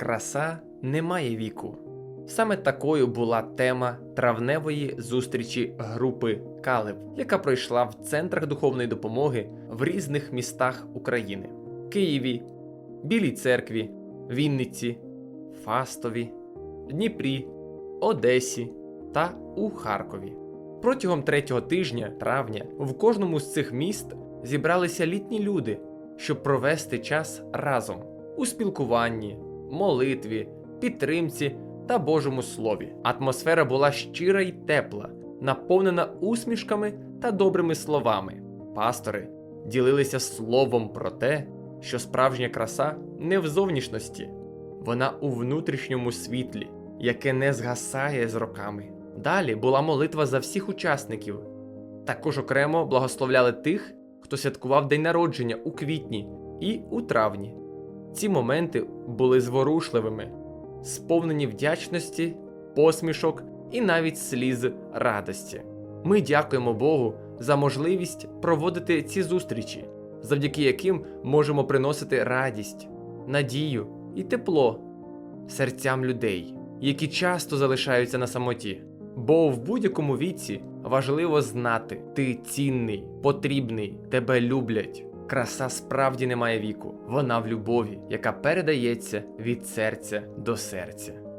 Краса не має віку. Саме такою була тема травневої зустрічі групи Калеб, яка пройшла в центрах духовної допомоги в різних містах України: Києві, Білій церкві, Вінниці, Фастові, Дніпрі, Одесі та у Харкові. Протягом третього тижня травня в кожному з цих міст зібралися літні люди, щоб провести час разом у спілкуванні, молитві, підтримці та Божому слові. Атмосфера була щира й тепла, наповнена усмішками та добрими словами. Пастори ділилися словом про те, що справжня краса не в зовнішності, вона у внутрішньому світлі, яке не згасає з роками. Далі була молитва за всіх учасників. Також окремо благословляли тих, хто святкував день народження у квітні і у травні. Ці моменти були зворушливими, сповнені вдячності, посмішок і навіть сліз радості. Ми дякуємо Богу за можливість проводити ці зустрічі, завдяки яким можемо приносити радість, надію і тепло серцям людей, які часто залишаються на самоті. Бо в будь-якому віці важливо знати, ти цінний, потрібний, тебе люблять. Краса справді не має віку, вона в любові, яка передається від серця до серця.